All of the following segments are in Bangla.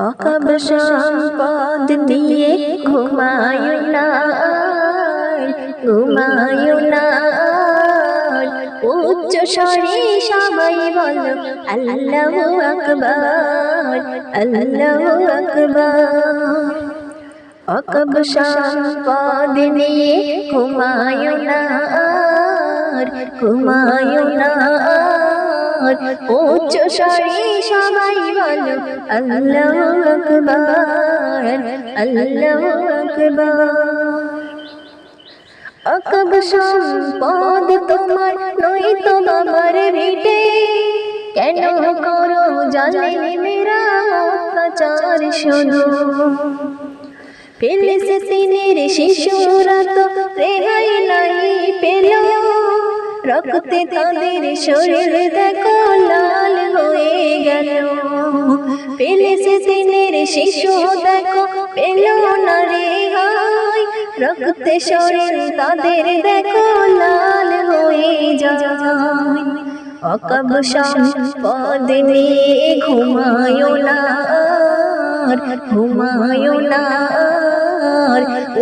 অকব দিয়ে ঘুমায় না উচ্চ স্বরে সবাই বলো আল্লাহ আকবার। আল্লাহ আকবার ঘুমায় না উচ্চ স্বরে সবাই বলো আকবার আকবার। অকব সম্পদ তোমার নই তো বাবার ভিটে কেন করো জানে মেরা অত্যাচার শোনো। ফিলিস্তিনের শিশুরা তো রেহাই নাই পেল। রক্তে তাদের শরীর দেখো লাল হয়ে গেল ফিলিস্তিনের শিশু দেখো পেল না রেহাই রক্তে শরীর তাদের দেখো লাল হয়ে যায় অকব সম্পদ নিয়ে ঘুমায় না ঘুমায় না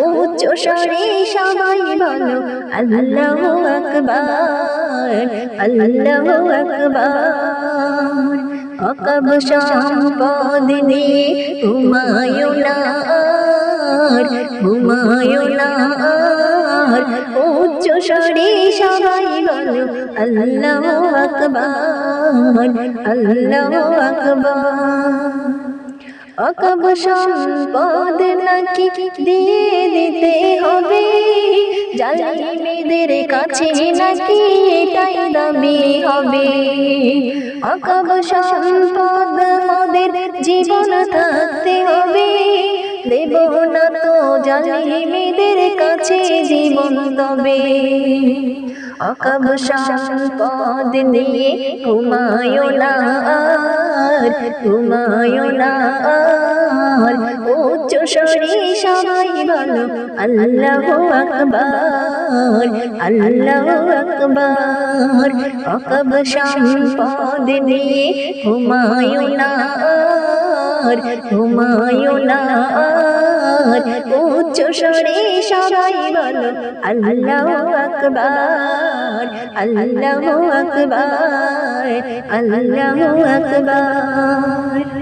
উচ্চ স্বরে সবাই বলো, আল্লাহ আকবার আল্লাহ আকবার। অকব সম্পদ নিয়ে ঘুমায় না ঘুমায় উচ্চ স্বরে সবাই বলো, আল্লাহ আকবার আল্লাহ আকবার। অকব সম্পদ নাকি দিয়ে দিতে হবে? জালিমেদের কাছে নাকি এটাই দাবি হবে? অকব সম্পদ মোদের জীবন থাকতে হবে। দেব না তো জালিমেদের কাছে জীবন তবে। অকব সম্পদ নিয়ে ঘুমায় না ঘুমায় না উচ্চ স্বরে সবাই বলো আল্লাহ আকবার আল্লাহ আকবার অকব সম্পদ ঘুমায় না ঘুমায় না উচ্চ স্বরে সবাই বলো আল্লাহু আকবার আল্লাহু আকবার আল্লাহু আকবার।